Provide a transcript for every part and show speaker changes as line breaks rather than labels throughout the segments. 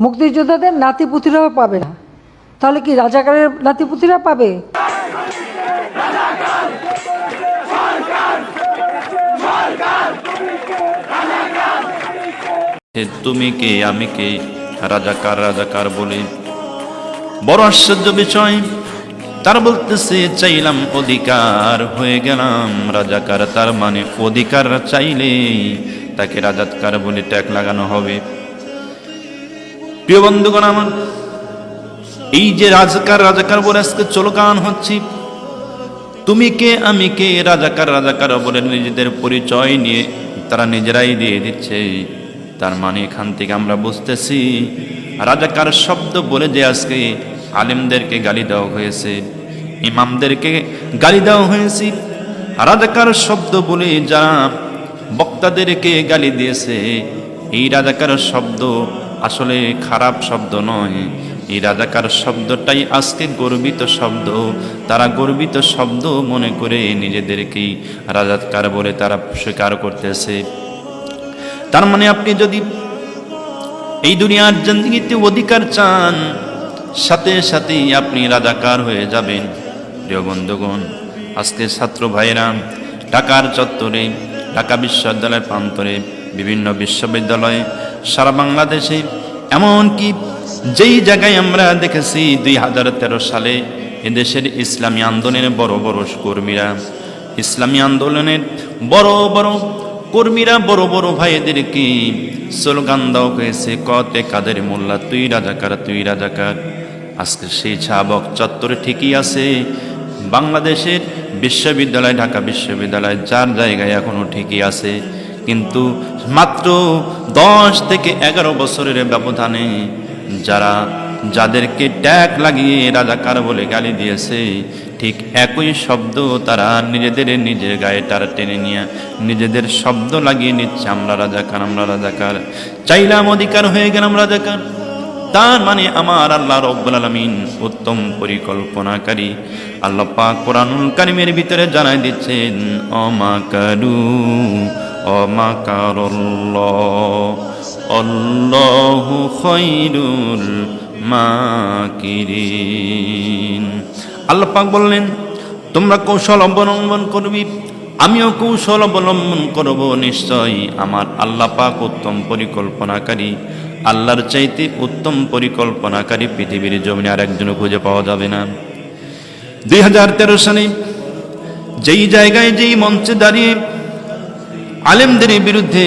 মুক্তিযোদ্ধাদের নাতিপুতিরাও পাবে না। তাহলে কি রাজাকারের নাতিপুতিরা পাবে?
তুমি কে? আমি কে? রাজাকার রাজাকার বলে। বড় আশ্চর্য বিষয়। তার বলতেছে চাইলাম অধিকার হয়ে গেলাম। রাজাকার তার মানে অধিকার চাইলেই তাকে রাজাকার বলে ট্যাগ লাগানো হবে। প্রিয় বন্ধুগণ আমার, এই যে রাজাকার রাজাকার বলে আজকে চলকান হচ্ছি, তুমি কে, আমি কে? রাজাকার রাজাকার বলে নিজেদের পরিচয় নিয়ে তারা নিজেরাই দিয়ে দিচ্ছে। তার মানে এখান থেকে আমরা বুঝতেছি, রাজাকার শব্দ বলে যে আজকে আলেমদেরকে গালি দেওয়া হয়েছে, ইমামদেরকে গালি দেওয়া হয়েছে। রাজাকার শব্দ বলে যারা বক্তাদেরকে গালি দিয়েছে, এই রাজাকার শব্দ আসলে খারাপ শব্দ নয়। এই রাজাকার শব্দটাই আজকে গর্বিত শব্দ। তারা গর্বিত শব্দ মনে করে নিজেদেরকেই রাজাকার বলে তারা স্বীকার করতেছে। তার মানে আপনি যদি এই দুনিয়ার জিন্দগিতে অধিকার চান, সাথে সাথেই আপনি রাজাকার হয়ে যাবেন। প্রিয় বন্ধুগণ, আজকে ছাত্র ভাইয়েরা, ঢাকার চত্বরে, ঢাকা বিশ্ববিদ্যালয়ের প্রান্তরে, বিভিন্ন বিশ্ববিদ্যালয়ে সারা বাংলাদেশে, এমনকি যেই জায়গায় আমরা দেখেছি দুই হাজার তেরো সালে এদেশের ইসলামী আন্দোলনের বড় বড় কর্মীরা, ইসলামী আন্দোলনের বড় বড় কর্মীরা, বড় বড় ভাইদেরকে স্লোগান দাও হয়েছে, কতে কাদের মোল্লা, তুই রাজাকার তুই রাজাকার। আজকে সেই ছাবক চত্বরে ঠিকই আছে, বাংলাদেশের বিশ্ববিদ্যালয়, ঢাকা বিশ্ববিদ্যালয়, যার জায়গায় এখনও ঠিকই আছে। কিন্তু মাত্র দশ থেকে এগারো বছরের ব্যবধানে যারা, যাদেরকে ট্যাগ লাগিয়ে রাজাকার বলে গালি দিয়েছে, ঠিক একই শব্দ তারা নিজেদের নিজের গায়ে তারা টেনে নিয়ে, নিজেদের শব্দ লাগিয়ে নিচ্ছে, আমরা রাজাকার আমরা রাজাকার। চাইলাম অধিকার হয়ে গেলাম রাজাকার। তার মানে আমার আল্লাহ রব্বুল আলমিন উত্তম পরিকল্পনাকারী। আল্লাহ পাক কোরআনুল কারিমের ভিতরে জানাই দিচ্ছেন অমাকারু অল্লাহু খৈরুল মাকিরিন। আল্লাহ পাক বললেন, তোমরা কৌশল অবলম্বন করবি, আমিও কৌশল অবলম্বন করব নিশ্চয়। আমার আল্লাহ পাক উত্তম পরিকল্পনাকারী, আল্লাহর চাইতে উত্তম পরিকল্পনাকারী পৃথিবীর জমিনে আর একজনও খুঁজে পাওয়া যাবে না। দুই হাজার তেরো সালে যেই জায়গায়, যেই মঞ্চে দাঁড়িয়ে আলেমদের বিরুদ্ধে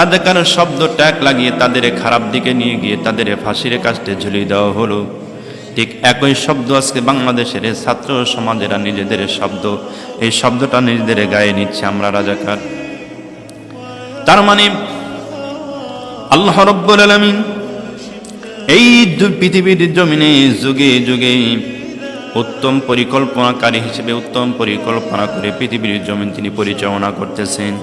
রাজাকার শব্দ ট্যাগ লাগিয়ে তাদের খারাপ দিকে নিয়ে গিয়ে তাদের ফাঁসির কাস্টে ঝুলিয়ে দেওয়া হলো। ঠিক একই শব্দ আজকে বাংলাদেশের ছাত্র সমাজেরা নিজেদের শব্দ। এই শব্দটা নিজেদের গায়ে নিচ্ছে আমরা রাজাকার। তার মানে আল্লাহ রব্বুল আলমিন এই পৃথিবীর জমিনে যুগে যুগে উত্তম পরিকল্পনাকারী হিসেবে উত্তম পরিকল্পনা করে পৃথিবীর জমিন তিনি পরিচালনা করতেছেন।